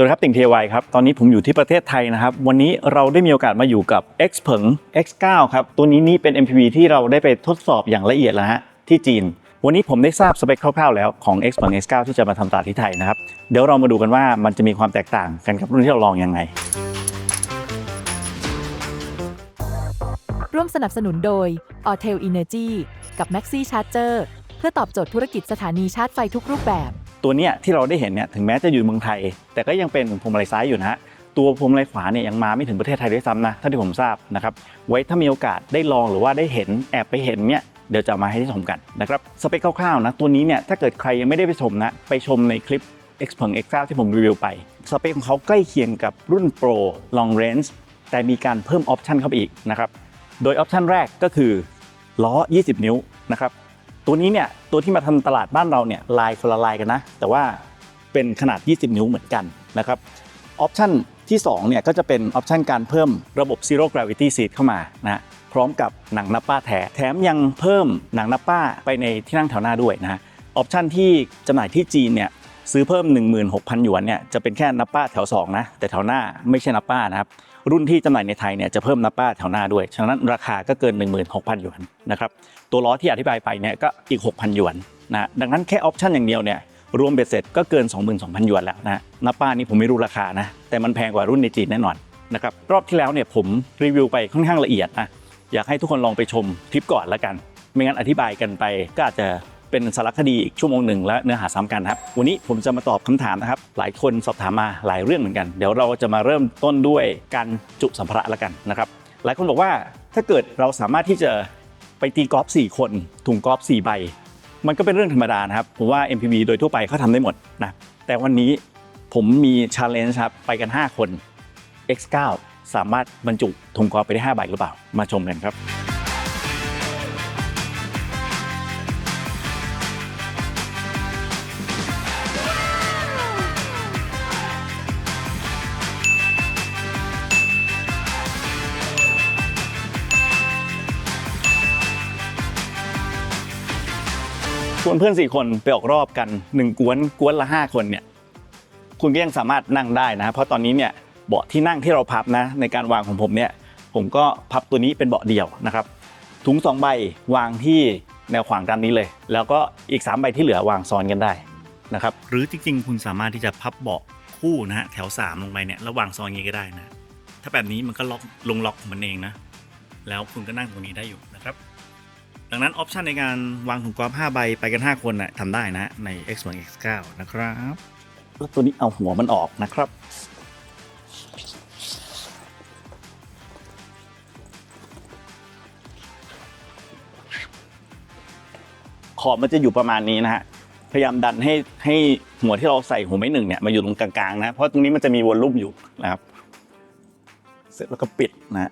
วัสดีครับติ่งเทวายครับ ตอนนี้ผมอยู่ที่ประเทศไทยนะครับ วันนี้เราได้มีโอกาสมาอยู่กับ X เผิง X9 ครับ ตัวนี้นี่เป็น MPV ที่เราได้ไปทดสอบอย่างละเอียดแล้วฮะที่จีน วันนี้ผมได้ทราบสเปคคร่าวๆแล้วของ X เผิง X9 ที่จะมาทำตลาดที่ไทยนะครับ เดี๋ยวเรามาดูกันว่ามันจะมีความแตกต่างกันกับรุ่นที่เราลองยังไง ร่วมสนับสนุนโดย a u t e l Energy กับ Maxi Charger เพื่อตอบโจทย์ธุรกิจสถานีชาร์จไฟทุกรูปแบบ ตัวเนี้ยที่เราได้เห็นเนี่ยถึงแม้จะอยู่เมืองไทย แต่ก็ยังเป็นพวงมาลัยซ้ายอยู่นะฮะตัวพวงมาลัยขวาเนี่ยยังมาไม่ถึงประเทศไทยด้วยซ้ำนะเท่าที่ผมทราบนะครับไว้ถ้ามีโอกาสได้ลองหรือว่าได้เห็นแอบไปเห็นเนี่ยเดี๋ยวจะมาให้ได้ชมกันนะครับสเปคคร่าวๆนะตัวนี้เนี่ยถ้าเกิดใครยังไม่ได้ไปชมนะไปชมในคลิป X เพิง X9 ที่ผมรีวิวไป สเปคของเขาใกล้เคียงกับรุ่น Pro Long Range แต่มีการเพิ่มออปชันเข้าไปอีกนะครับโดยออปชันแรกก็คือล้อ 20 นิ้วนะครับ ตัวนี้เนี่ยตัวที่มาทำตลาดบ้านเราเนี่ยลายคนละลายกันนะ แต่ว่าเป็นขนาด 20 นิ้วเหมือนกันนะครับออปชันที่2เนี่ยก็จะเป็นออปชันการเพิ่มระบบ Zero Gravity Seat เข้ามานะพร้อมกับหนังนับป้าแท้แถมยังเพิ่มหนังนับป้าไปในที่นั่งแถวหน้าด้วยนะออปชันที่จำหน่ายที่จีนเนี่ยซื้อเพิ่ม 16,000หยวนเนี่ยจะเป็นแค่นับป้าแถว2นะแต่แถวหน้าไม่ใช่นับป้านะครับ รุ่นที่จำหน่ายในไทยเนี่ยจะเพิ่มนับป้าแถวหน้าด้วย ฉะนั้นราคาก็เกิน 16,000หยวนนะครับตัวล้อที่อธิบายไปเนี่ยก็อีก 6,000หยวนนะดังนั้นแค่ออปชันอย่างเดียวเนี่ยรวมเบ็ดเสร็จก็เกิน 22,000หยวนแล้วนะนับป้านี่ผมไม่รู้ราคานะแต่มันแพงกว่ารุ่นในจีนแน่นอนนะครับรอบที่แล้วเนี่ยผมรีวิวไปค่อนข้างละเอียดนะอยากให้ทุกคนลองไปชมคลิปก่อนแล้วกัน ไม่งั้นอธิบายกันไปก็อาจจะ เป็นสารคดีอีกชั่วโมงหนึ่งและเนื้อหาซ้ำกันครับ วันนี้ผมจะมาตอบคำถามนะครับ หลายคนสอบถามมาหลายเรื่องเหมือนกัน เดี๋ยวเราจะมาเริ่มต้นด้วยการจุสัมภาระแล้วกันนะครับ หลายคนบอกว่าถ้าเกิดเราสามารถที่จะไปตีกอล์ฟ4คนถุงกอล์ฟ4ใบ มันก็เป็นเรื่องธรรมดานะครับผมว่า MPV โดยทั่วไปเขาทำได้หมดนะแต่วันนี้ผมมีชาเลนจ์ครับไปกัน 5 คน X9 สามารถบรรจุถุงกอล์ฟไปได้5ใบหรือเปล่า มาชมกันครับ วนเพื่อนสี่คนไปออกรอบกันหนึ่งกวนกวนละห้าคนเนี่ยคุณก็ยังสามารถนั่งได้นะ เพราะตอนนี้เนี่ยเบาะที่นั่งที่เราพับนะในการวางของผมเนี่ยผมก็พับตัวนี้เป็นเบาะเดี่ยวนะครับถุงสองใบวางที่แนวขวางตามนี้เลย แล้วก็อีก 3 ใบที่เหลือวางซ้อนกันได้นะครับหรือจริงๆ คุณสามารถที่จะพับเบาะคู่นะฮะแถว 3 ลงไปเนี่ยแล้ววางซ้อนอย่างนี้ก็ได้นะถ้าแบบนี้มันก็ล็อกลงล็อกของมันเองนะแล้วคุณก็นั่งตรงนี้ได้อยู่นะครับ ดังนั้นออปชันในการวางถุงกอล์ฟ5ใบไปกัน 5 คนน่ะทำได้นะใน X1 X9 นะครับแล้วตัวนี้เอาหัวมันออกนะครับ ขอบมันจะอยู่ประมาณนี้นะฮะ พยายามดันให้ให้หัวที่เราใส่หัวไม้หนึ่งเนี่ยมาอยู่ตรงกลางๆนะ เพราะตรงนี้มันจะมีวอลลุ่มอยู่นะครับ เสร็จแล้วก็ปิดนะ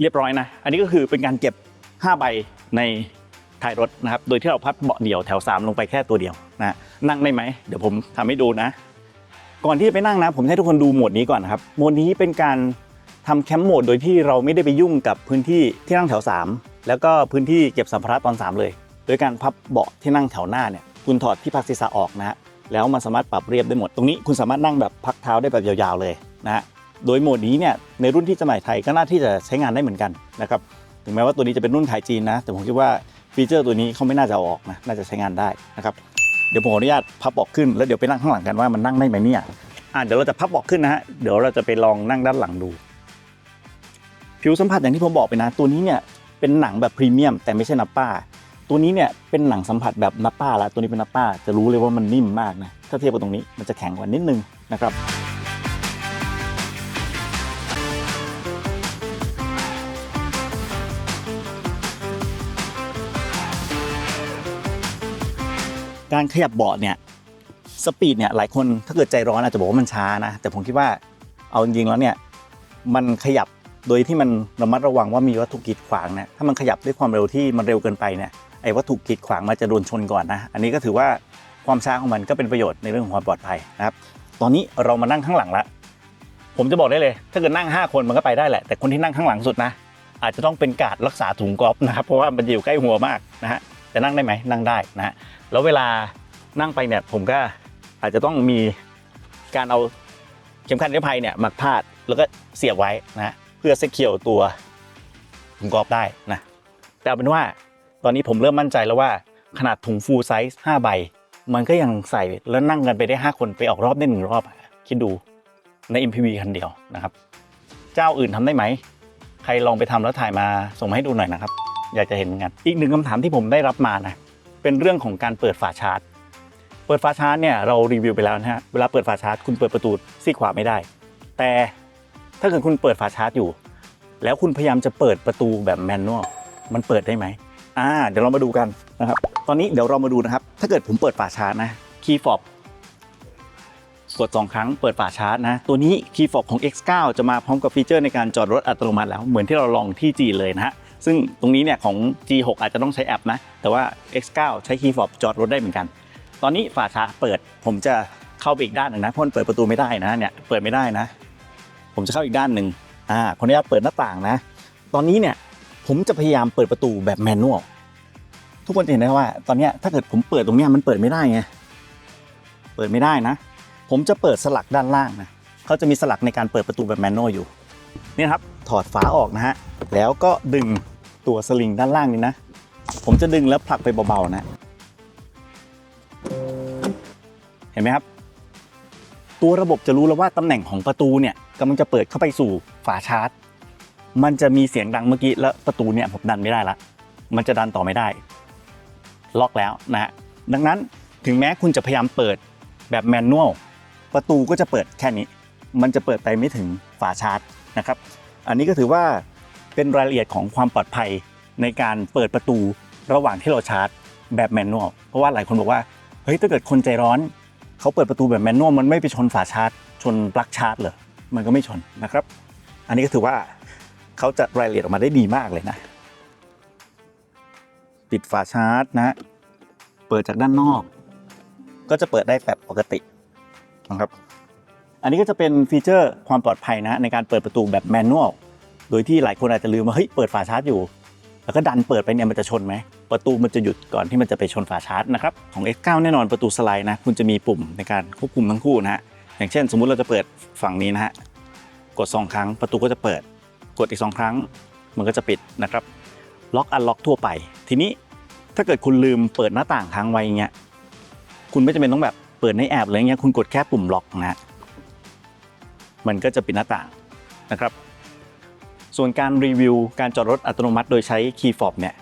เรียบร้อยนะ อันนี้ก็คือเป็นการเก็บ 5 ใบในท้ายรถนะครับ โดยที่เราพับเบาะเดี่ยวแถว 3 ลงไปแค่ตัวเดียวนะนั่งได้ไหม เดี๋ยวผมทำให้ดูนะ ก่อนที่จะไปนั่งนะ ผมให้ทุกคนดูโหมดนี้ก่อนนะครับโหมดนี้เป็นการทำแคมป์โหมดโดยที่เราไม่ได้ไปยุ่งกับพื้นที่ที่นั่งแถว 3 แล้วก็พื้นที่เก็บสัมภาระตอน 3 เลย โดยการพับเบาะที่นั่งแถวหน้าเนี่ยคุณถอดที่พักศีรษะออกนะฮะแล้วมันสามารถปรับเรียบได้หมด ตรงนี้คุณสามารถนั่งแบบพักเท้าได้แบบยาวๆเลยนะฮะ โดยโหมดนี้เนี่ยในรุ่นที่จำหน่ายไทยก็น่าที่จะใช้งานได้เหมือนกันนะครับถึงแม้ว่าตัวนี้จะเป็นรุ่นขายจีนนะ แต่ผมคิดว่าฟีเจอร์ตัวนี้เขาไม่น่าจะออกนะน่าจะใช้งานได้นะครับเดี๋ยวผมขออนุญาตพับเบาะขึ้นแล้วเดี๋ยวไปนั่งข้างหลังกันว่ามันนั่งได้ไหมเนี่ยอ่าเดี๋ยวเราจะพับเบาะขึ้นนะฮะเดี๋ยวเราจะไปลองนั่งด้านหลังดู ผิวสัมผัสอย่างที่ผมบอกไปนะ ตัวนี้เนี่ยเป็นหนังแบบพรีเมียมแต่ไม่ใช่นับป้า ตัวนี้เนี่ยเป็นหนังสัมผัสแบบนับป้าละตัวนี้เป็นนับป้า จะรู้เลยว่ามันนิ่มมากนะถ้าเทียบกับตรงนี้มันจะแข็งกว่านิดนึงนะครับ การขยับเบาะเนี่ยสปีดเนี่ยหลายคนถ้าเกิดใจร้อนอาจจะบอกว่ามันช้านะ แต่ผมคิดว่าเอาจริงๆแล้วเนี่ยมันขยับโดยที่มันระมัดระวังว่ามีวัตถุกีดขวางเนี่ยถ้ามันขยับด้วยความเร็วที่มันเร็วเกินไปเนี่ยไอ้วัตถุกีดขวางมันจะโดนชนก่อนนะ อันนี้ก็ถือว่าความช้าของมันก็เป็นประโยชน์ในเรื่องของความปลอดภัยนะครับ ตอนนี้เรามานั่งข้างหลังละผมจะบอกได้เลย ถ้าเกิดนั่ง 5 คนมันก็ไปได้แหละ แต่คนที่นั่งข้างหลังสุดนะ อาจจะต้องเป็นกาดรักษาถุงกอล์ฟนะครับเพราะว่ามันอยู่ใกล้หัวมากนะฮะ จะนั่งได้ไหมนั่งได้นะฮะแล้วเวลานั่งไปเนี่ยผมก็อาจจะต้องมีการเอาเข็มขัดนิรภัยเนี่ยมาพาดแล้วก็เสียบไว้นะเพื่อเซคเคียวตัวถุงกอล์ฟได้นะแต่เอาเป็นว่าตอนนี้ผมเริ่มมั่นใจแล้วว่าขนาดถุงฟูลไซส์5ใบ มันก็ยังใส่แล้วนั่งกันไปได้ 5 คนไปออกรอบได้หนึ่งรอบ คิดดูใน MPV คันเดียวนะครับ เจ้าอื่นทำได้ไหม ใครลองไปทำแล้วถ่ายมาส่งมาให้ดูหน่อยนะครับ อยากจะเห็นเหมือนกันอีกหนึ่งคำถามที่ผมได้รับมานะเป็นเรื่องของการเปิดฝาชาร์จ เปิดฝาชาร์จเนี่ยเรารีวิวไปแล้วนะฮะเวลาเปิดฝาชาร์จคุณเปิดประตูซี่ขวาไม่ได้ แต่ถ้าเกิดคุณเปิดฝาชาร์จอยู่ แล้วคุณพยายามจะเปิดประตูแบบแมนนวลมันเปิดได้ไหมอ่าเดี๋ยวเรามาดูกันนะครับตอนนี้เดี๋ยวเรามาดูนะครับ ถ้าเกิดผมเปิดฝาชาร์จนะคีย์ฟอบกด2ครั้งเปิดฝาชาร์จนะ ตัวนี้คีย์ฟอบของ X9 จะมาพร้อมกับฟีเจอร์ในการจอดรถอัตโนมัติแล้วเหมือนที่เราลองที่จีเลยนะฮะ ซึ่งตรงนี้เนี่ยของ G6 อาจจะต้องใช้แอปนะ แต่ว่า X9 ใช้คีย์ฟอบจอดรถได้เหมือนกัน ตอนนี้ฝาชาเปิด ผมจะเข้าไปอีกด้านหนึ่งนะเพราะมันเปิดประตูไม่ได้นะเนี่ยเปิดไม่ได้นะ ผมจะเข้าอีกด้านหนึ่งอ่าขออนุญาตเปิดหน้าต่างนะ ตอนนี้เนี่ยผมจะพยายามเปิดประตูแบบแมนนวลทุกคนจะเห็นได้ว่า ตอนนี้ถ้าเกิดผมเปิดตรงนี้มันเปิดไม่ได้ไงเปิดไม่ได้นะ ผมจะเปิดสลักด้านล่างนะเขาจะมีสลักในการเปิดประตูแบบแมนนวลอยู่นี่ครับถอดฝาออกนะฮะแล้วก็ดึง ตัวสลิงด้านล่างนี้นะ ผมจะดึงแล้วผลักไปเบาๆนะ เห็นไหมครับ ตัวระบบจะรู้แล้วว่าตำแหน่งของประตูเนี่ยกำลังจะเปิดเข้าไปสู่ฝาชาร์จ มันจะมีเสียงดังเมื่อกี้แล้วประตูเนี่ยผมดันไม่ได้ละ มันจะดันต่อไม่ได้ ล็อกแล้วนะฮะดังนั้นถึงแม้คุณจะพยายามเปิดแบบแมนนวลประตูก็จะเปิดแค่นี้ มันจะเปิดไปไม่ถึงฝาชาร์จนะครับ อันนี้ก็ถือว่า เป็นรายละเอียดของความปลอดภัยในการเปิดประตูระหว่างที่เราชาร์จแบบแมนนวลเพราะว่าหลายคนบอกว่าเฮ้ยถ้าเกิดคนใจร้อน เขาเปิดประตูแบบแมนนวลมันไม่ไปชนฝาชาร์จ ชนปลั๊กชาร์จเหรอมันก็ไม่ชนนะครับ อันนี้ก็ถือว่าเขาจะรายละเอียดออกมาได้ดีมากเลยนะ ปิดฝาชาร์จนะ เปิดจากด้านนอก ก็จะเปิดได้แบบปกตินะครับ อันนี้ก็จะเป็นฟีเจอร์ความปลอดภัยนะในการเปิดประตูแบบแมนนวล โดยที่หลายคนอาจจะลืมว่าเฮ้ยเปิดฝาชาร์จอยู่ แล้วก็ดันเปิดไปเนี่ยมันจะชนไหม ประตูมันจะหยุดก่อนที่มันจะไปชนฝาชาร์จนะครับของ X9 แน่นอนประตูสไลด์นะคุณจะมีปุ่มในการควบคุมทั้งคู่นะฮะอย่างเช่น สมมุติเราจะเปิดฝั่งนี้นะฮะกด 2 ครั้งประตูก็จะเปิด กดอีก 2 ครั้ง มันก็จะปิดนะครับ ล็อกอันล็อกทั่วไป ทีนี้ถ้าเกิดคุณลืมเปิดหน้าต่างค้างไว้อย่างเงี้ยคุณไม่จำเป็นต้องแบบเปิดในแอปเลยเงี้ยคุณกดแค่ปุ่มล็อกนะฮะมันก็จะปิดหน้าต่างนะครับ ส่วนการรีวิวการจอดรถอัตโนมัติโดยใช้ Key Fob เนี่ย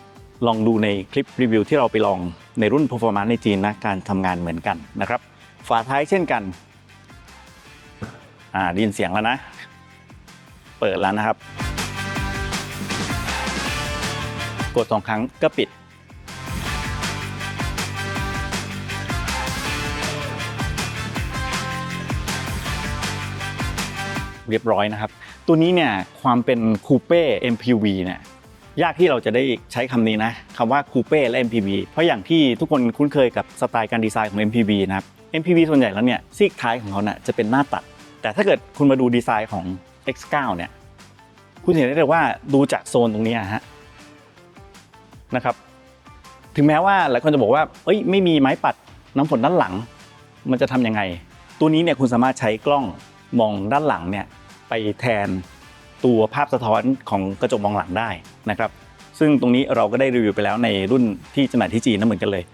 ลองดูในคลิปรีวิวที่เราไปลองในรุ่น Performance ในจีนนะการทำงานเหมือนกันนะครับ ฝาท้ายเช่นกันอ่าได้ยินเสียงแล้วนะ เปิดแล้วนะครับ กดสองครั้งก็ปิด เรียบร้อยนะครับ ตัวนี้เนี่ยความเป็นคูเป้ MPV เนี่ยยากที่เราจะได้ใช้คำนี้นะคำว่าคูเป้และ MPV เพราะอย่างที่ทุกคนคุ้นเคยกับสไตล์การดีไซน์ของ MPV นะครับ MPV ส่วนใหญ่แล้วเนี่ยซีกท้ายของเขาน่ะจะเป็นหน้าตัด แต่ถ้าเกิดคุณมาดูดีไซน์ของ X9 เนี่ยคุณเห็นได้เลยว่าดูจากโซนตรงนี้ฮะนะครับ ถึงแม้ว่าหลายคนจะบอกว่า เอ้ยไม่มีไม้ปัดน้ำฝนด้านหลัง มันจะทำยังไง ตัวนี้เนี่ยคุณสามารถใช้กล้องมองด้านหลังเนี่ย ไปแทนตัวภาพสะท้อนของกระจกมองหลังได้นะครับซึ่งตรงนี้เราก็ได้รีวิวไปแล้วในรุ่นที่จำหน่ายที่จีนนั่นเหมือนกันเลย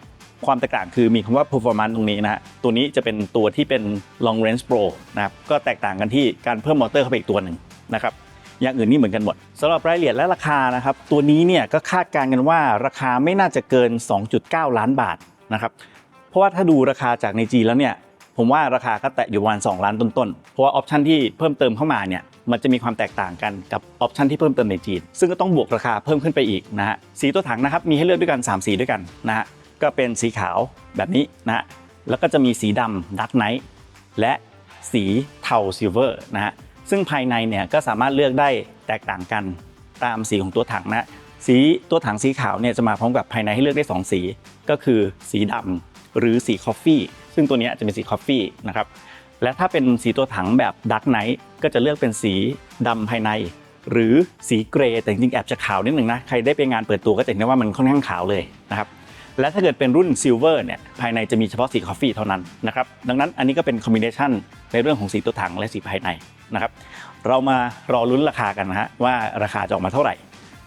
ความแตกต่างคือมีคำว่า performance ตรงนี้นะฮะตัวนี้จะเป็นตัวที่เป็น long range pro นะครับก็แตกต่างกันที่การเพิ่มมอเตอร์เข้าไปอีกตัวหนึ่งนะครับอย่างอื่นนี่เหมือนกันหมดสำหรับรายละเอียดและราคานะครับตัวนี้เนี่ยก็คาดการณ์กันว่าราคาไม่น่าจะเกิน 2.9 ล้านบาทนะครับเพราะว่าถ้าดูราคาจากในจีนแล้วเนี่ย ผมว่าราคาก็แตะอยู่ประมาณ2ล้านต้นๆ เพราะว่าออปชันที่เพิ่มเติมเข้ามาเนี่ยมันจะมีความแตกต่างกันกับออปชันที่เพิ่มเติมในจีน ซึ่งก็ต้องบวกราคาเพิ่มขึ้นไปอีกนะฮะสีตัวถังนะครับมีให้เลือกด้วยกัน 3 สีด้วยกันนะฮะก็เป็นสีขาวแบบนี้นะฮะแล้วก็จะมีสีดำดักไนท์และสีเทาซิลเวอร์นะฮะซึ่งภายในเนี่ยก็สามารถเลือกได้แตกต่างกันตามสีของตัวถังนะสีตัวถังสีขาวเนี่ยจะมาพร้อมกับภายในให้เลือกได้ 2 สีก็คือสีดำ หรือสีคอฟฟี่ซึ่งตัวนี้จะเป็นสีคอฟฟี่นะครับและถ้าเป็นสีตัวถังแบบดักไนท์ก็จะเลือกเป็นสีดำภายใน หรือสีเกรย์แต่จริงๆแอบจะขาวนิดหนึ่งนะใครได้ไปงานเปิดตัวก็จะเห็นได้ว่ามันค่อนข้างขาวเลยนะครับและถ้าเกิดเป็นรุ่นซิลเวอร์เนี่ยภายในจะมีเฉพาะสีคอฟฟี่เท่านั้นนะครับดังนั้นอันนี้ก็เป็นคอมบิเนชันในเรื่องของสีตัวถังและสีภายในนะครับเรามารอลุ้นราคากันนะฮะว่าราคาจะออกมาเท่าไหร่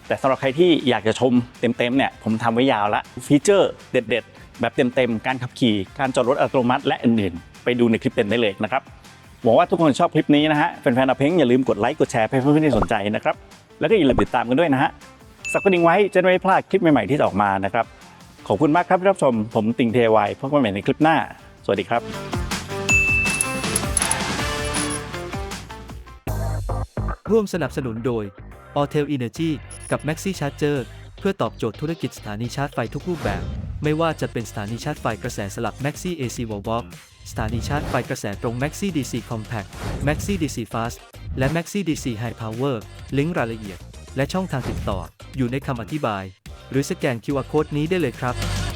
แต่สำหรับใครที่อยากจะชมเต็มๆเนี่ยผมทำไว้ยาวละฟีเจอร์เด็ดๆ แบบเต็มๆ การขับขี่ การจอดรถอัตโนมัติและอื่นๆ ไปดูในคลิปเต็มได้เลยนะครับ หวังว่าทุกคนชอบคลิปนี้นะฮะ แฟนๆอาเพ้งอย่าลืมกดไลค์ กดแชร์ให้เพื่อนๆที่สนใจนะครับ แล้วก็อย่าลืมติดตามกันด้วยนะฮะ สักกระดิ่งไว้จะไม่พลาดคลิปใหม่ๆที่จะออกมานะครับ ขอบคุณมากครับที่รับชม ผมติงเทวายพบกันใหม่ในคลิปหน้า สวัสดีครับร่วมสนับสนุนโดย a u t e l Energy กับ Maxi Charger เพื่อตอบโจทย์ธุรกิจสถานีชาร์จไฟทุกรูปแบบ ไม่ว่าจะเป็นสถานีชาร์จไฟกระแสสลับ Maxi AC Wall Box สถานีชาร์จไฟกระแสตรง Maxi DC Compact Maxi DC Fast และ Maxi DC High Power ลิงก์รายละเอียด และช่องทางติดต่อ อยู่ในคำอธิบาย หรือสแกน QR Code นี้ได้เลยครับ